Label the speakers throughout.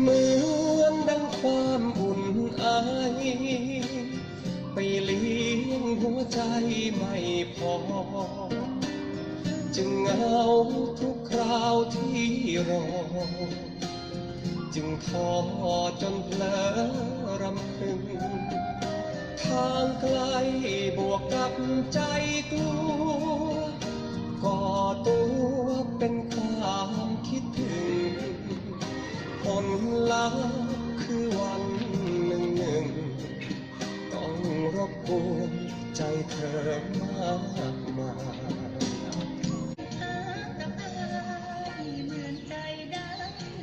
Speaker 1: เหมือนดังความอุ่นไอไปเลี้ยงหัวใจไม่พอ จึงเหงาทุกคราวที่รอ จึงท้อจนเพลอรำพึง ทางไกลบวกกับใจกลัว รบกวนใจเธอมากมาย
Speaker 2: กับอายเหมือนใจได้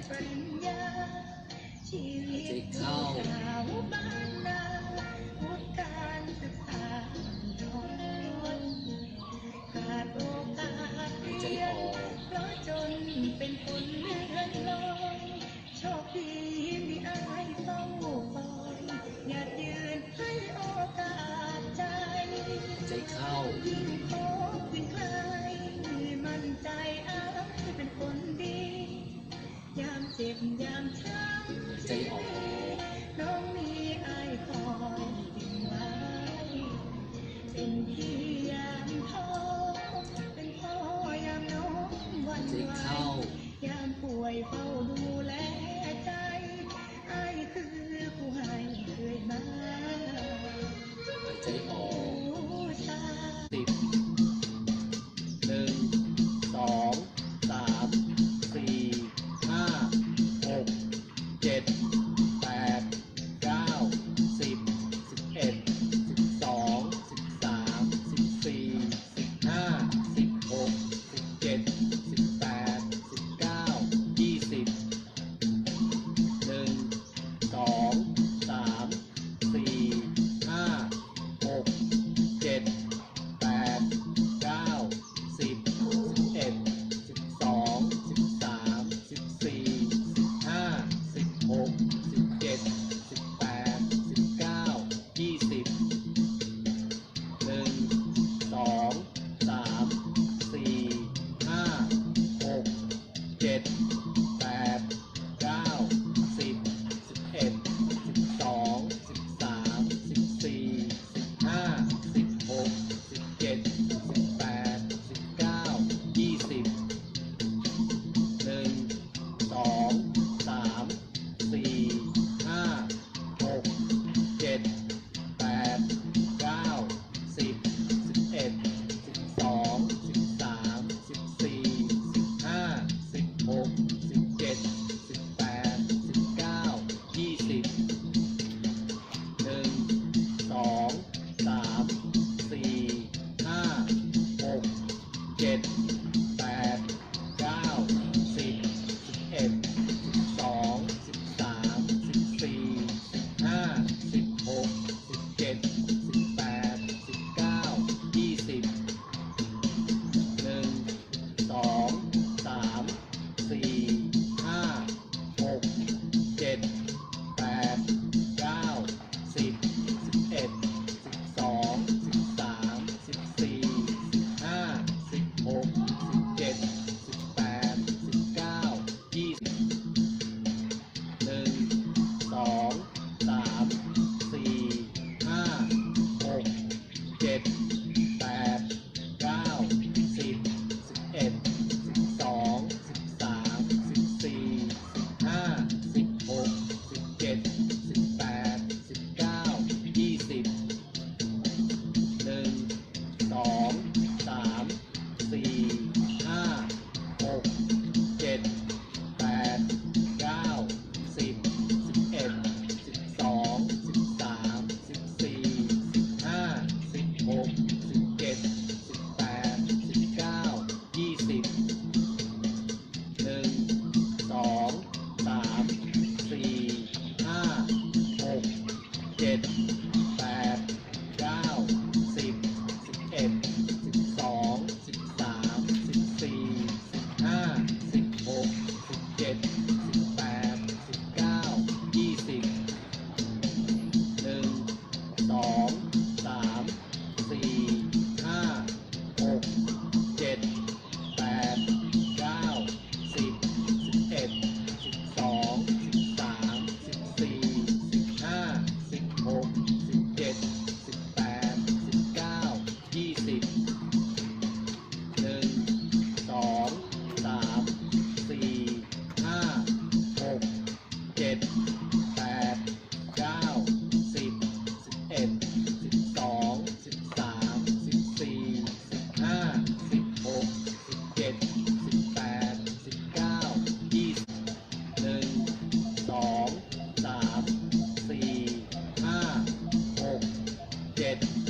Speaker 2: ปริญญาชีวิตสา เป็นพี่ยามพ่อเป็นพ่อยามน้องวัน
Speaker 3: ใจ
Speaker 2: ไหว
Speaker 3: เข้า
Speaker 2: ยามป่วยเฝ้าดูแลใจอายคือผู้ให้เคยมา
Speaker 3: หายใจอ did. Steve. did.